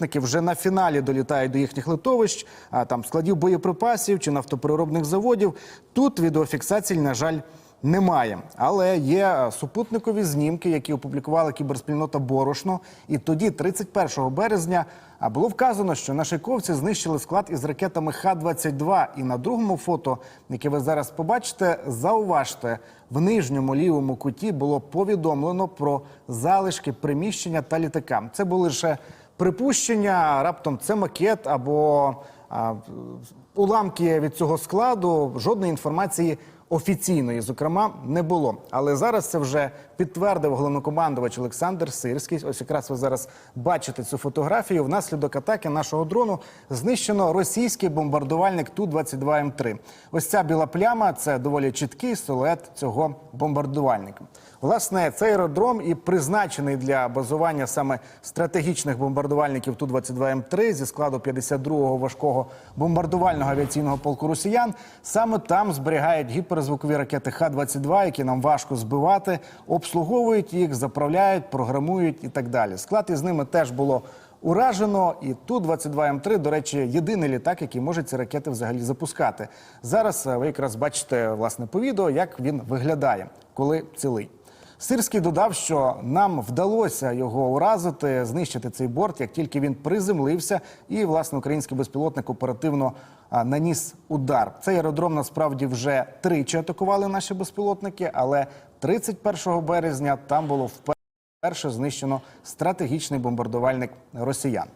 Вже на фіналі долітають до їхніх литовищ, а там складів боєприпасів чи нафтопереробних заводів. Тут відеофіксації, на жаль, немає. Але є е, супутникові знімки, які опублікувала кіберспільнота Борошно. І тоді, 31 березня, було вказано, що наші ковці знищили склад із ракетами Х-22. І на другому фото, яке ви зараз побачите, зауважте, в нижньому лівому куті було повідомлено про залишки приміщення та літака. Це були лише припущення, раптом це макет або а, уламки від цього складу. Жодної інформації офіційної, зокрема, не було. Але зараз це вже підтвердив головнокомандувач Олександр Сирський. Ось якраз ви зараз бачите цю фотографію. Внаслідок атаки нашого дрону знищено російський бомбардувальник Ту-22М3. Ось ця біла пляма це доволі чіткий силует цього бомбардувальника. Власне, цей аеродром і призначений для базування саме стратегічних бомбардувальників Ту-22М3 зі складу 52-го важкого бомбардувального авіаційного полку росіян. Саме там зберігають гіперзвукові ракети Х-22, які нам важко збивати, обслуговують їх, заправляють, програмують і так далі. Склад із ними теж було уражено. І Ту-22М3, до речі, єдиний літак, який може ці ракети взагалі запускати. Зараз е, ви якраз бачите власне по відео, як він виглядає, коли цілий. Сирський додав, що нам вдалося його уразити, знищити цей борт, як тільки він приземлився, і власне український безпілотник оперативно наніс удар. Цей аеродром насправді вже тричі атакували наші безпілотники, але 31 березня там було вперше знищено стратегічний бомбардувальник росіян.